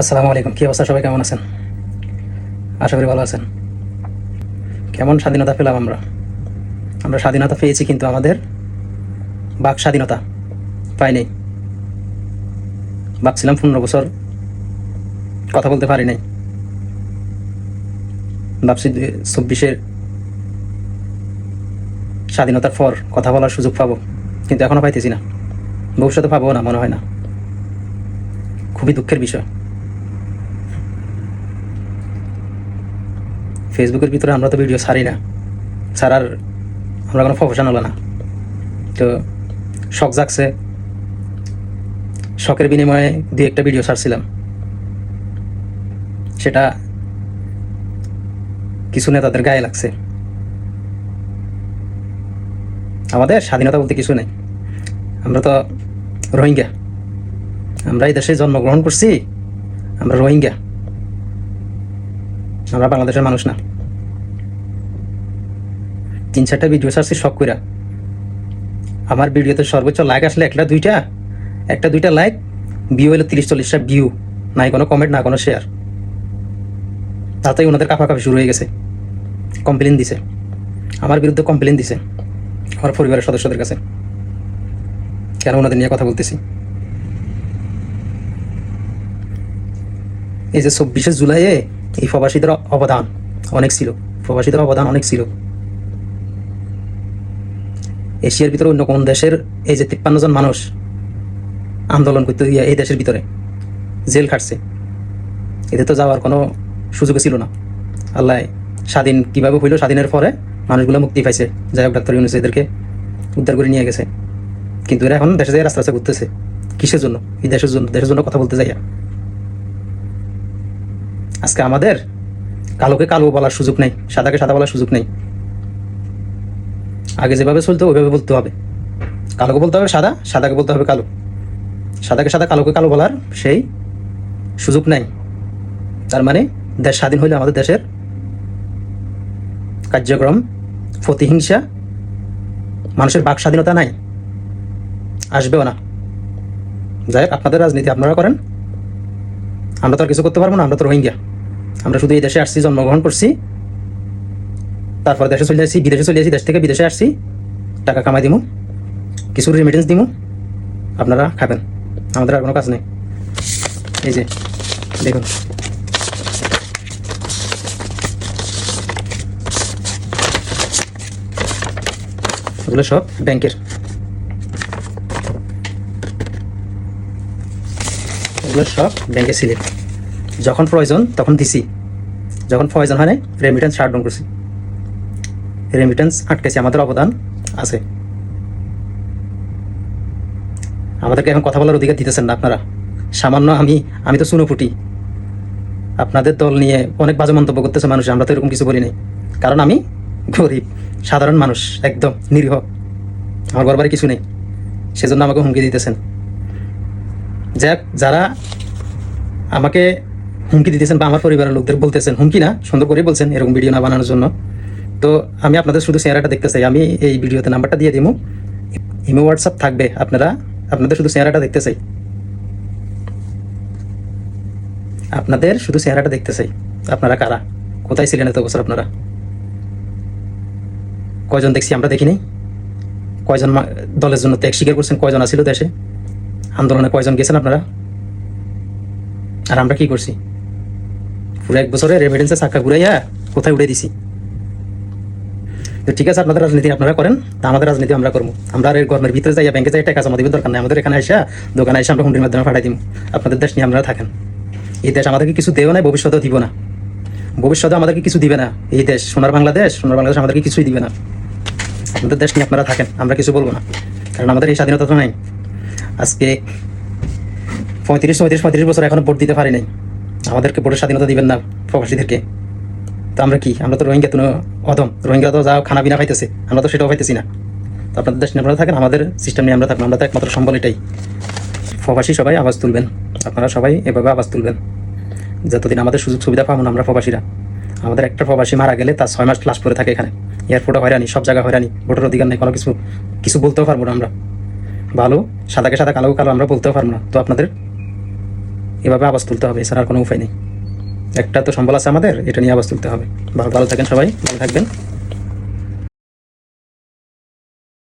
আসসালামু আলাইকুম। কী অবস্থা? সবাই কেমন আছেন? আশা করি ভালো আছেন। কেমন স্বাধীনতা পেলাম আমরা? আমরা স্বাধীনতা পেয়েছি কিন্তু আমাদের বাক স্বাধীনতা পাইনি। ভাবছিলাম পনেরো বছর। কথা বলতে পারি নাই। ভাবছি চব্বিশের স্বাধীনতার পর কথা বলার সুযোগ পাবো। কিন্তু এখনও পাইতেছি না। ভবিষ্যতে পাবো না, মনে হয় না। খুবই দুঃখের বিষয়। ফেসবুকের ভিতরে আমরা তো ভিডিও ছাড়ি না। ছাড়ার আমরা কোনো প্রফেশনাল না। তো শখ জাগছে। শখের বিনিময়ে দুই একটা ভিডিও ছাড়ছিলাম। সেটা কিছু নেতাদের গায়ে লাগছে। আমাদের স্বাধীনতা বলতে কিছু নেই। আমরা তো রোহিঙ্গা। আমরা এই দেশে জন্মগ্রহণ করছি। আমরা রোহিঙ্গা। আমরা বাংলাদেশের মানুষ না। তিন চারটা ভিডিও ছাড়ছি, শখ কইরা। আমার ভিডিওতে সর্বোচ্চ লাইক আসলে একটা, দুইটা। একটা, দুইটা লাইক ভিউ হলো তিরিশ, চল্লিশটা ভিউ নাই কোনো কমেন্ট না কোনো শেয়ার তাতেই ওনাদের কাফাকাফি শুরু হয়ে গেছে। কমপ্লেন দিছে। আমার বিরুদ্ধে কমপ্লেন দিছে। আমার পরিবারের সদস্যদের কাছে। কেন ওনাদের নিয়ে কথা বলতেছি? এই যে চব্বিশে জুলাইয়ে এই প্রবাসীদের অবদান অনেক ছিল। প্রবাসীদের অবদান অনেক ছিল। এশিয়ার ভিতরে অন্য কোন দেশের এই যে তিপ্পান্ন জন মানুষ আন্দোলন করতে গিয়ে এই দেশের ভিতরে জেল খাটছে এতে তো যাওয়ার কোনো সুযোগ ছিল না। আল্লাহ স্বাধীন কীভাবে হইল, স্বাধীনের পরে মানুষগুলো মুক্তি পাইছে। যাই হোক, ডাক্তার ইউনুস এদেরকে উদ্ধার করে নিয়ে গেছে। কিন্তু এরা এখন দেশে যায় রাস্তা রাস্তা ঘুরতেছে। কিসের জন্য? এই দেশের জন্য দেশের জন্য কথা বলতে যাইয়া। আজকে আমাদের কালোকে কালো বলার সুযোগ নেই, সাদাকে সাদা বলার সুযোগ নেই। আগে যেভাবে চলতো, ওইভাবে বলতে হবে। কালোকে বলতে হবে সাদা, সাদাকে বলতে হবে কালো। সাদাকে সাদা, কালোকে কালো বলার সেই সুযোগ নাই। তার মানে দেশ স্বাধীন হইলে আমাদের দেশের কার্যক্রম, প্রতিহিংসা, মানুষের বাক স্বাধীনতা নাই। আসবেও না। যাই হোক, আপনাদের রাজনীতি আপনারা করেন। আমরা তো আর কিছু করতে পারব না, আমরা তো রোহিঙ্গা। আমরা শুধু এই দেশে আসছি, জন্মগ্রহণ করছি। তারপর দেশে চলে আসছি, বিদেশে চলে আসি দেশ থেকে বিদেশে আসছি। টাকা কামাই দিমু, কিছু রেমিটেন্স দিমু। আপনারা খাবেন, আমাদের আর কোনো কাজ নেই। এই যে, দেখুন। এগুলো সব ব্যাংকের। এগুলো সব ব্যাংকের স্লিপ যখন প্রয়োজন, তখন দিছি। যখন প্রয়োজন হয় রেমিটেন্স শাট ডাউন করছি। রেমিটেন্স আটকেছি, আমাদের অবদান আছে। আমাদেরকে এখন কথা বলার অধিকার দিতেছেন না আপনারা। সামান্য আমি আমি তো সুনোপুটি আপনাদের দল নিয়ে অনেক বাজে মন্তব্য করতেছে মানুষ, আমরা তো এরকম কিছু বলি নাই। কারণ আমি গরিব, সাধারণ মানুষ, একদম নিরীহ। আমার ঘরবারে কিছু নেই। সেজন্য আমাকে হুমকি দিতেছেন। যাক, যারা আমাকে হুমকি দিতেছেন বা আমার পরিবারের লোকদের বলতেছেন, হুমকি না সুন্দর করে বলছেন এরকম ভিডিও না বানানোর জন্য। তো আমি আপনাদের শুধু চেহারাটা দেখতে চাই, আমি এই ভিডিওতে নাম্বারটা দিয়ে দিব ইমো হোয়াটসঅ্যাপ থাকবে, আপনারা, আপনাদের শুধু চেহারাটা দেখতে চাই। আপনাদের শুধু চেহারাটা দেখতে চাই। আপনারা কারা? কোথায় ছিলেন এত বছর আপনারা? কয়জন দেখছি আমরা দেখিনি। কয়জন দলের জন্য ত্যাগ স্বীকার করছেন, কয়জন আছিল দেশে? আন্দোলনে কয়জন গেছেন আপনারা? আর আমরা কি করছি? পুরো এক বছরে রেমিডেন্সে চাক্কা ঘুরাইয়া কোথায় উড়ে দিছি। ঠিক আছে, আপনাদের রাজনীতি আপনারা করেন, তা আমাদের রাজনীতি আমরা করব। আমরা আর গরমের ভিতরে যাই ব্যাংকে যাই টাকা জমা দিবেন দরকার নেই। আমাদের এখানে আসা দোকানে এসে আমরা হুন্ডির মাধ্যমে পাঠাই দিব আপনাদের দেশ নিয়ে আমরা থাকেন। এই দেশ আমাদেরকে কিছু দেও না ভবিষ্যতেও দিব না। ভবিষ্যতে আমাদেরকে কিছু দিবে না এই দেশ। সোনার বাংলাদেশ সোনার বাংলাদেশ আমাদেরকে কিছুই দিবে না। আপনাদের দেশ নিয়ে আপনারা থাকেন, আমরা কিছু বলব না। কারণ আমাদের এই স্বাধীনতা তো নাই। আজকে পঁয়ত্রিশ পঁয়ত্রিশ পঁয়ত্রিশ বছর এখনও ভোট দিতে পারি নাই। আমাদেরকে ভোটের স্বাধীনতা দিবেন না প্রবাসীদেরকে। তো আমরা কি? আমরা তো রোহিঙ্গা, তো অদম রোহিঙ্গা তো যা খানা বিনা পাইতেছে আমরা তো সেটাও পাইতেছি না। তো আপনাদের দেশ নিয়ে থাকেন, আমাদের সিস্টেম নিয়ে আমরা থাকব আমরা তো একমাত্র সম্বল এটাই। প্রবাসী সবাই আওয়াজ তুলবেন। আপনারা সবাই এভাবে আওয়াজ তুলবেন। যতদিন আমাদের সুযোগ সুবিধা পাবো না আমরা প্রবাসীরা। আমাদের একটা প্রবাসী মারা গেলে তার ছয় মাস ক্লাস পরে থাকে এখানে। এয়ারপোর্টে হয়রানি, সব জায়গায় হয়রানি। ভোটের অধিকার নেই, কোনো কিছু কিছু বলতেও পারব না আমরা। ভালো, সাদাকে সাদা কালো কালো আমরা বলতেও পারব না। তো আপনাদের এভাবে আওয়াজ তুলতে হবে, এছাড়া আর কোনো উপায় নেই। একটা তো সম্বল আছে আমাদের, এটা নিয়ে আওয়াজ তুলতে হবে। ভালো ভালো থাকেন সবাই, ভালো থাকবেন।